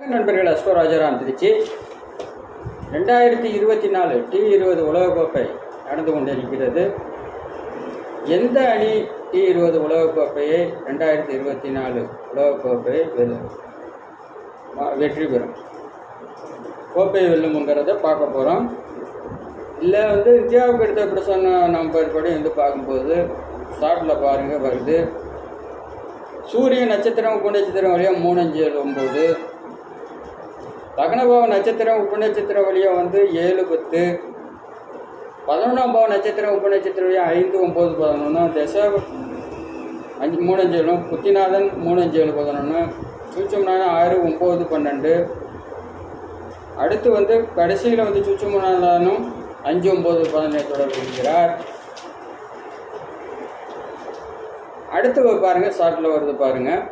நண்பர்கள் அஸ்கோ ராஜாராம் திருச்சி. ரெண்டாயிரத்தி இருபத்தி நாலு டி இருபது உலகக்கோப்பை நடந்து கொண்டிருக்கிறது. எந்த அணி டி இருபது உலகக்கோப்பையை ரெண்டாயிரத்தி இருபத்தி நாலு உலகக்கோப்பையை வெல்லும் வெற்றி பெறும்? கோப்பையை வெல்லும்ங்கிறத பார்க்க போகிறோம் இல்லை வந்து இந்தியாவுக்கு எடுத்த பிரசன்ன நம்பர் படி வந்து பார்க்கும்போது ஷார்ட்டில் பாருங்கள் வருது. சூரிய நட்சத்திரம் உபநட்சத்திரம் வழியாக மூணு அஞ்சு ஒம்பது லக்னபாவ நட்சத்திரம் உபநட்சத்திரம் வழியாக வந்து ஏழு பத்து. பதினொன்றாம் பாவ நட்சத்திரம் உபநட்சத்திரம் வழியாக ஐந்து ஒம்பது பதினொன்று தசை அஞ்சு மூணு அஞ்சு ஏழு. புத்திநாதன் மூணு அஞ்சு ஏழு பதினொன்று சூச்சம்னான ஆறு ஒம்பது பன்னெண்டு. அடுத்து வந்து கடைசியில் வந்து சூச்சமனாதானும் அஞ்சு ஒம்பது பதினெட்டு தொடர்பு இருக்கிறார் அடுத்து பாருங்கள் ஷார்ட்டில் வருது பாருங்கள்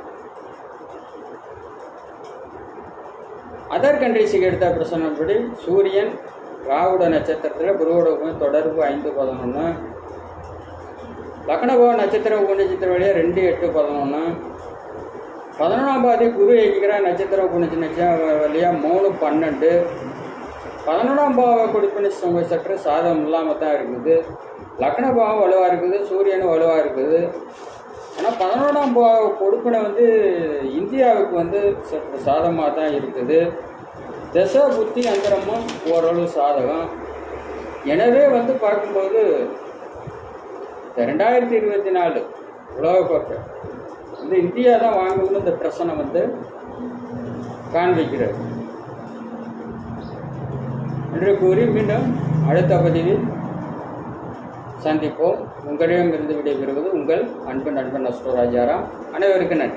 அதர் கண்ட்ரிஸுக்கு எடுத்த பிரசனப்படி சூரியன் ராகுட நட்சத்திரத்தில் குருவோட தொடர்பு ஐந்து பதினொன்று லக்னபோ நட்சத்திரம் உபநட்சத்திரம் வழியாக ரெண்டு எட்டு பதினொன்று பதினொன்றாம் பாதி குரு இயக்கிற நட்சத்திரம் உபநட்சத்திரம் வழியாக மூணு பன்னெண்டு. பதினொன்றாம் பாவ கொடுப்பின சற்று சாதம் இல்லாமல் தான் இருக்குது. லக்னபாவம் வலுவாக இருக்குது சூரியனும் வலுவாக இருக்குது. ஆனால் பதினொன்றாம் கொடுப்பினை வந்து இந்தியாவுக்கு வந்து சற்று சாதகமாக தான் இருக்குது. தசை புத்தி அந்தரமும் ஓரளவு சாதகம். எனவே வந்து பார்க்கும்போது இந்த ரெண்டாயிரத்தி இருபத்தி நாலு உலகக்கோப்பை வந்து இந்தியா தான் வாங்கணும்னு இந்த பிரச்சனை வந்து காண்பிக்கிறது. என்று கூறி மீண்டும் அடுத்த பதிவில் சந்திப்போம். உங்களிடமிருந்து விடைபெறுவது உங்கள் அன்பு நண்பன் அஸ்டோ ராஜாராம். அனைவருக்கும் நன்றி.